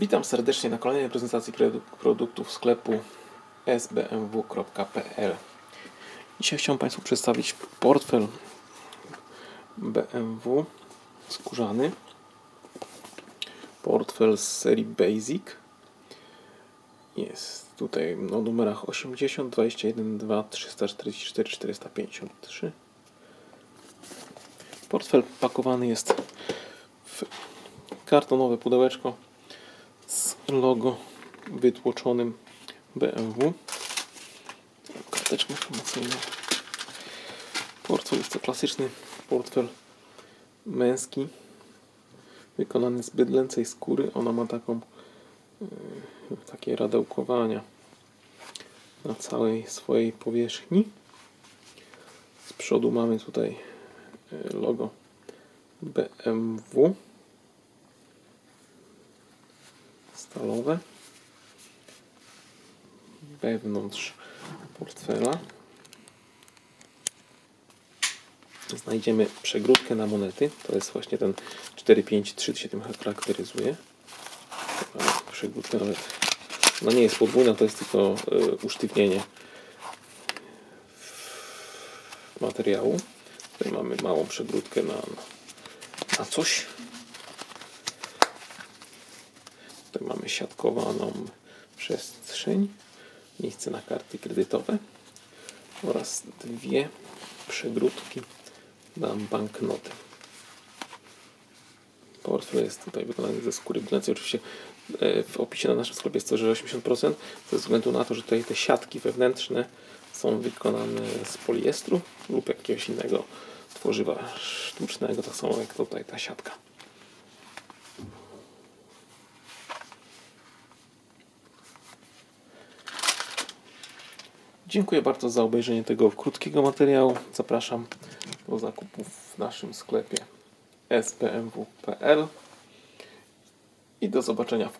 Witam serdecznie na kolejnej prezentacji produ- produktów sklepu sbmw.pl. Dzisiaj chciałem Państwu przedstawić portfel BMW skórzany. Portfel z serii Basic. Jest tutaj o numerach 80, 21, 2, 344, 453. Portfel pakowany jest w kartonowe pudełeczko logo wytłoczonym BMW. Karteczka informacyjna. Portfel jest to klasyczny portfel męski, wykonany z bydlęcej skóry. Ona ma taką yy, takie radełkowania na całej swojej powierzchni. Z przodu mamy tutaj yy, logo BMW. Stalowe wewnątrz portfela. Znajdziemy przegródkę na monety. To jest właśnie ten 453 się charakteryzuje. Mamy przegródkę nawet no nie jest podwójna to jest tylko y, usztywnienie materiału. Tutaj mamy małą przegródkę na, na coś Tutaj mamy siatkowaną przestrzeń, miejsce na karty kredytowe oraz dwie przegródki na banknoty. Portfel jest tutaj wykonany ze skóry bydlęcej. Oczywiście e, w opisie na naszym sklepie jest to, że 80% ze względu na to, że tutaj te siatki wewnętrzne są wykonane z poliestru lub jakiegoś innego tworzywa sztucznego, tak samo jak tutaj ta siatka. Dziękuję bardzo za obejrzenie tego krótkiego materiału. Zapraszam do zakupów w naszym sklepie spmw.pl i do zobaczenia w